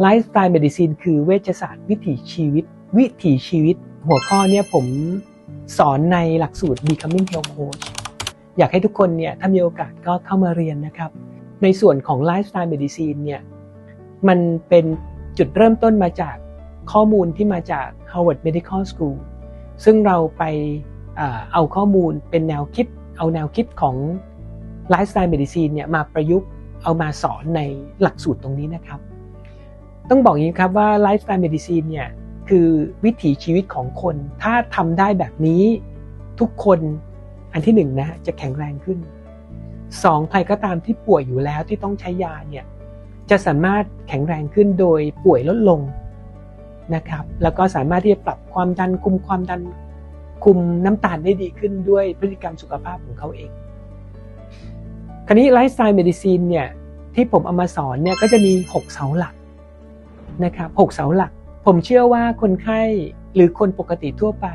ไลฟ์สไตล์เมดิซินคือเวชศาสตร์วิถีชีวิต วิถีชีวิต หัวข้อเนี่ยผมสอนในหลักสูตร Becoming Health Coach อยากให้ทุกคนเนี่ยถ้ามีโอกาสก็เข้ามาเรียนนะครับ ในส่วนของไลฟ์สไตล์เมดิซินเนี่ยมันเป็นจุดเริ่มต้นมาจากข้อมูลที่มาจาก Harvard Medical School ซึ่งเราไปเอาข้อมูลเป็นแนวคิด เอาแนวคิดของไลฟ์สไตล์เมดิซีนเนี่ยมาประยุกต์เอามาสอนในหลักสูตรตรงนี้นะครับ ต้องบอกอย่างนี้ครับว่าไลฟ์สไตล์เมดิซีนเนี่ยคือวิถีชีวิตของคน ถ้าทำได้แบบนี้ทุกคนอันที่หนึ่งนะจะแข็งแรงขึ้นสองใครก็ตามที่ป่วยอยู่แล้วที่ต้องใช้ยาเนี่ยจะสามารถแข็งแรงขึ้นโดยป่วยลดลงนะครับแล้วก็สามารถที่จะปรับความดันคุมความดันคุมน้ำตาลได้ดีขึ้นด้วยพฤติกรรมสุขภาพของเขาเอง คราวนี้ไลฟ์สไตล์เมดิซีนเนี่ยที่ผมเอามาสอนเนี่ยก็จะมี 6 เสาหลัก นะครับหเสาหลัก ผมเชื่อว่าคนไข้หรือคนปกติทั่วไป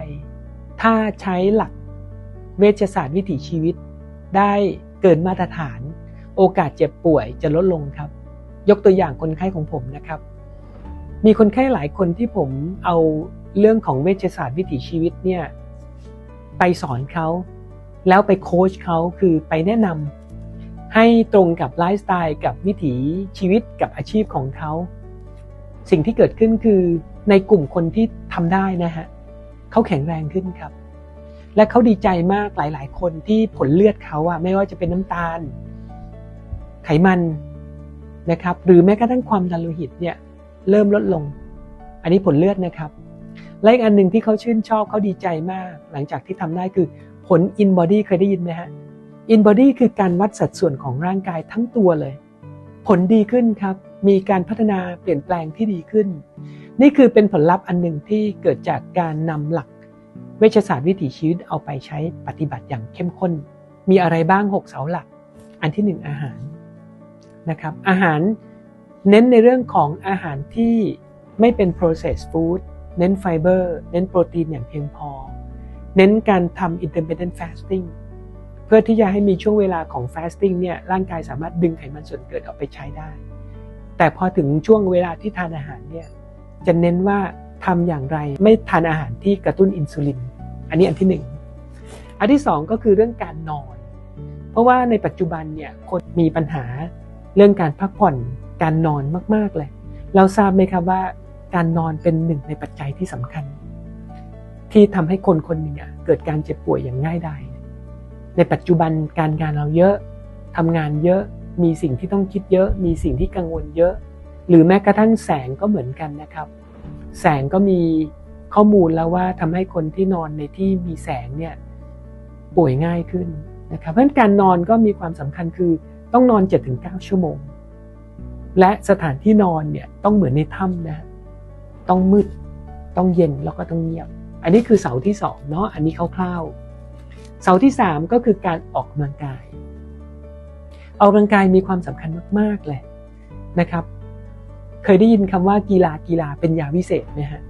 ถ้าใช้หลักเวชศาสตร์วิถีชีวิต ได้เกินมาตรฐาน โอกาสเจ็บป่วยจะลดลงครับ ยกตัวอย่างคนไข้ของผมนะครับ มีคนไข้หลายคนที่ผมเอาเรื่องของเวชศาสตร์วิถีชีวิตเนี่ยไปสอนเขาแล้วไปโค้ชเขาคือไปแนะนำให้ตรงกับไลฟ์สไตล์กับวิถีชีวิตกับอาชีพของเขา สิ่งที่เกิดขึ้นคือในกลุ่มคนที่ทำได้นะฮะเขาแข็งแรงขึ้นครับ และเขาดีใจมากหลาย ๆ คนที่ผลเลือดเขาอะไม่ว่าจะเป็นน้ำตาล ไขมันนะครับ หรือแม้กระทั่งความดันโลหิตเนี่ยเริ่มลดลง อันนี้ผลเลือดนะครับและอีกอันหนึ่งที่เขาชื่นชอบเขาดีใจมาก หลังจากที่ทำได้คือผล in body เคยได้ยินไหมฮะ in body คือการวัดสัดส่วนของร่างกายทั้งตัวเลย ผลดีขึ้นครับ มีการพัฒนาเปลี่ยนแปลงที่ดีขึ้น นี่คือเป็นผลลัพธ์อันหนึ่งที่เกิดจากการนำหลักเวชศาสตร์วิถีชีวิตเอาไปใช้ปฏิบัติอย่างเข้มข้น มีอะไรบ้าง 6 เสาหลัก อันที่ 1 อาหารนะครับ อาหารเน้นในเรื่องของอาหารที่ไม่เป็น processed food เน้นไฟเบอร์ เน้นโปรตีนอย่างเพียงพอ เน้นการทำ intermittent fasting เพื่อที่จะให้มีช่วงเวลาของ fasting เนี่ยร่างกายสามารถดึงไขมันส่วนเกินออกไปใช้ได้ แต่พอถึงช่วงเวลาที่ทานอาหารเนี่ยจะเน้นว่าทำอย่างไรไม่ทานอาหารที่กระตุ้นอินซูลิน อันนี้อันที่หนึ่งอันที่สองก็คือเรื่องการนอน เพราะว่าในปัจจุบันเนี่ยคนมีปัญหาเรื่องการพักผ่อนการนอนมากๆเลย เราทราบไหมครับว่าการนอนเป็นหนึ่งในปัจจัยที่สำคัญ ที่ทำให้คนคนหนึ่งเกิดการเจ็บป่วยอย่างง่ายดายในปัจจุบันการงานเราเยอะทำงานเยอะ มีสิ่งที่ต้องคิดเยอะ มีสิ่งที่กังวลเยอะ หรือแม้กระทั่งแสงก็เหมือนกันนะครับ แสงก็มีข้อมูลแล้วว่าทำให้คนที่นอนในที่มีแสงเนี่ยป่วยง่ายขึ้นนะครับ เพราะงั้นการนอนก็มีความสำคัญคือต้องนอน 7-9 ชั่วโมง และสถานที่นอนเนี่ยต้องเหมือนในถ้ำนะต้องมืดต้องเย็นแล้วก็ต้องเงียบ อันนี้คือเสาที่สองเนาะอันนี้คร่าวๆเสาที่สามก็คือการออกกำลังกาย ออกกำลังกายมีความสำคัญมาก ๆ เลยนะครับ เคยได้ยินคำว่ากีฬากีฬาเป็นยาวิเศษไหมฮะ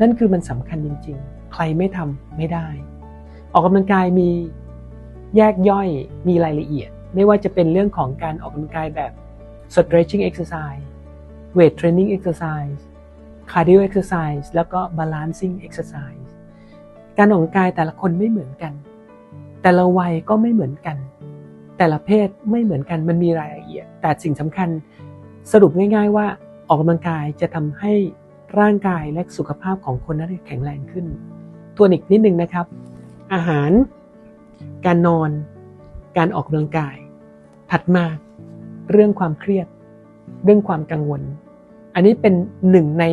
นั่นคือมันสำคัญจริง ๆ ใครไม่ทำไม่ได้ ออกกำลังกายมีแยกย่อยมีรายละเอียด ไม่ว่าจะเป็นเรื่องของการออกกำลังกายแบบ stretching exercise weight training exercise cardio exercise แล้วก็ balancing exercise การออกกำลังกายแต่ละคนไม่เหมือนกัน แต่ละวัยก็ไม่เหมือนกัน แต่ละเพศไม่เหมือนกันมันมีรายละเอียด แต่สิ่งสำคัญสรุปง่าย ๆ ว่าออกกำลังกายจะทำให้ร่างกายและสุขภาพของคนนั้นแข็งแรงขึ้น ตัวอีกนิดนึงนะครับ อาหาร การนอน การออกกำลังกาย ถัดมาเรื่องความเครียด เรื่องความกังวล อันนี้เป็นหนึ่งใน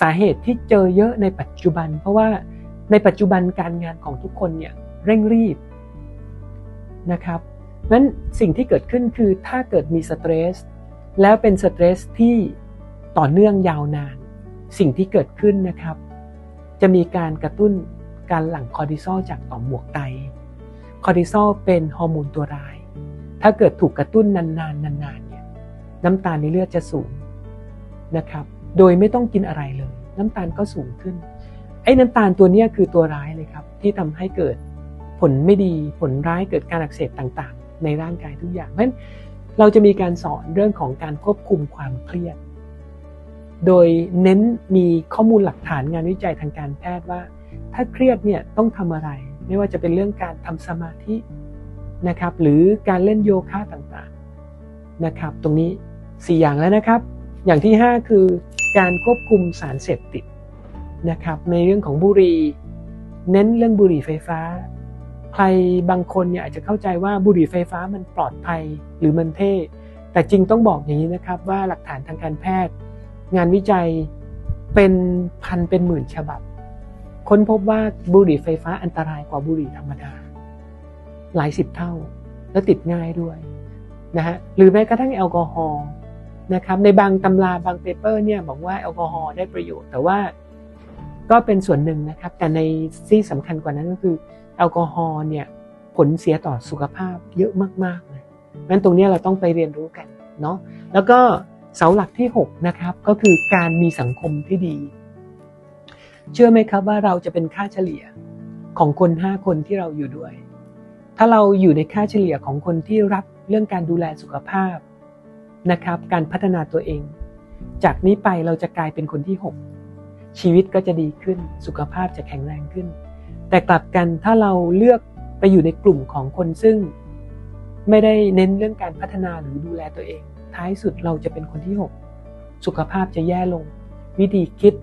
สาเหตุที่เจอเยอะในปัจจุบัน เพราะว่าในปัจจุบันการงานของทุกคนเนี่ยเร่งรีบนะครับ นั้นสิ่งที่เกิดขึ้นคือถ้าเกิดมีสเตรสแล้วเป็นสเตรสที่ต่อเนื่องยาวนาน สิ่งที่เกิดขึ้นนะครับ จะมีการกระตุ้นการหลั่งคอร์ติซอลจากต่อมหมวกไต คอร์ติซอลเป็นฮอร์โมนตัวร้าย ถ้าเกิดถูกกระตุ้นนานๆนานๆเนี่ยน้ำตาลในเลือดจะสูงนะครับ โดยไม่ต้องกินอะไรเลย น้ำตาลก็สูงขึ้น ไอ้น้ำตาลตัวนี้คือตัวร้ายเลยครับ ที่ทำให้เกิดผลไม่ดีผลร้ายเกิดการอักเสบต่าง ในร่างกายทุกอย่างเพราะฉะนั้นเราจะมีการสอนเรื่องของการควบคุมความเครียด โดยเน้นมีข้อมูลหลักฐานงานวิจัยทางการแพทย์ว่า ถ้าเครียดเนี่ยต้องทำอะไร ไม่ว่าจะเป็นเรื่องการทำสมาธินะครับ หรือการเล่นโยคะต่างๆนะครับ ตรงนี้ 4 อย่างแล้วนะครับ อย่างที่ 5 คือการควบคุมสารเสพติดนะครับ ในเรื่องของบุหรี่เน้นเรื่องบุหรี่ไฟฟ้า ใครบางคนเนี่ยอาจจะเข้าใจว่าบุหรี่ไฟฟ้ามันปลอดภัยหรือมันเท่ แต่จริงต้องบอกอย่างนี้นะครับว่าหลักฐานทางการแพทย์ งานวิจัยเป็นพันเป็นหมื่นฉบับ ค้นพบว่าบุหรี่ไฟฟ้าอันตรายกว่าบุหรี่ธรรมดา หลายสิบเท่า และติดง่ายด้วยนะฮะหรือแม้กระทั่งแอลกอฮอล์นะครับในบางตำราบางเปเปอร์เนี่ยบอกว่าแอลกอฮอล์ได้ประโยชน์ แต่ว่าก็เป็นส่วนหนึ่งนะครับ แต่ในที่สำคัญกว่านั้นก็คือ แอลกอฮอล์เนี่ยผลเสียต่อสุขภาพเยอะมากๆเลยงั้นตรงนี้เราต้องไปเรียนรู้กันเนาะแล้วก็เสาหลักที่ 6 นะครับ ก็คือการมีสังคมที่ดี เชื่อไหมครับว่าเราจะเป็นค่าเฉลี่ยของคน 5 คนที่เราอยู่ด้วย ถ้าเราอยู่ในค่าเฉลี่ยของคนที่รับเรื่องการดูแลสุขภาพนะครับ การพัฒนาตัวเอง จากนี้ไปเราจะกลายเป็นคนที่ 6 ชีวิตก็จะดีขึ้นสุขภาพจะแข็งแรงขึ้น แต่กลับกันถ้าเราเลือกไปอยู่ในกลุ่มของคนซึ่ง ไม่ได้เน้นเรื่องการพัฒนาหรือดูแลตัวเอง ท้ายสุดเราจะเป็นคนที่ 6 สุขภาพจะแย่ลง วิธีคิด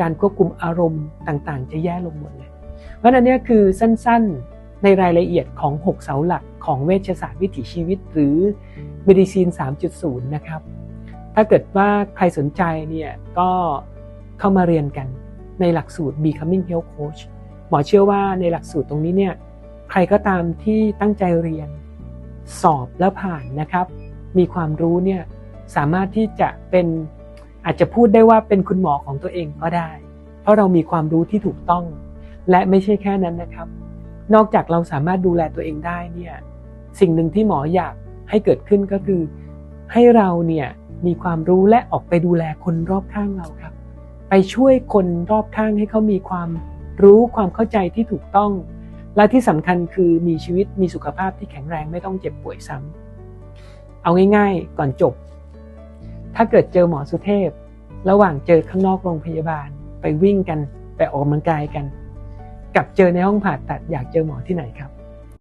การควบคุมอารมณ์ต่างๆ จะแย่ลงหมดเลย เพราะนั้นเนี่ยคือสั้นๆในรายละเอียดของ 6 เสาหลักของเวชศาสตร์วิถีชีวิต หรือ Medicine 3.0 นะครับ ถ้าเกิดว่าใครสนใจเนี่ยก็เข้ามาเรียนกันในหลักสูตร Becoming Health Coach มอเชื่อว่าในหลักสูตรตรงนี้เนี่ยใครก็ตามที่ตั้งใจเรียนสอบแล้วผ่านนะครับ มีความรู้เนี่ยสามารถที่จะเป็นอาจจะพูดได้ว่าเป็นคุณหมอของตัวเองก็ได้ เพราะเรามีความรู้ที่ถูกต้อง และไม่ใช่แค่นั้นนะครับ นอกจากเราสามารถดูแลตัวเองได้เนี่ยสิ่งหนึ่งที่หมออยากให้เกิดขึ้นก็คือ ให้เราเนี่ยมีความรู้และออกไปดูแลคนรอบข้างเราครับ ไปช่วยคนรอบข้างให้เขามีความ รู้ความเข้าใจที่ถูกต้อง และที่สำคัญคือมีชีวิตมีสุขภาพที่แข็งแรงไม่ต้องเจ็บป่วยซ้ำเอาง่าย ๆ ก่อนจบ ถ้าเกิดเจอหมอสุเทพ ระหว่างเจอข้างนอกโรงพยาบาล ไปวิ่งกัน ไปออกกำลังกายกัน กับเจอในห้องผ่าตัดอยากเจอหมอที่ไหนครับ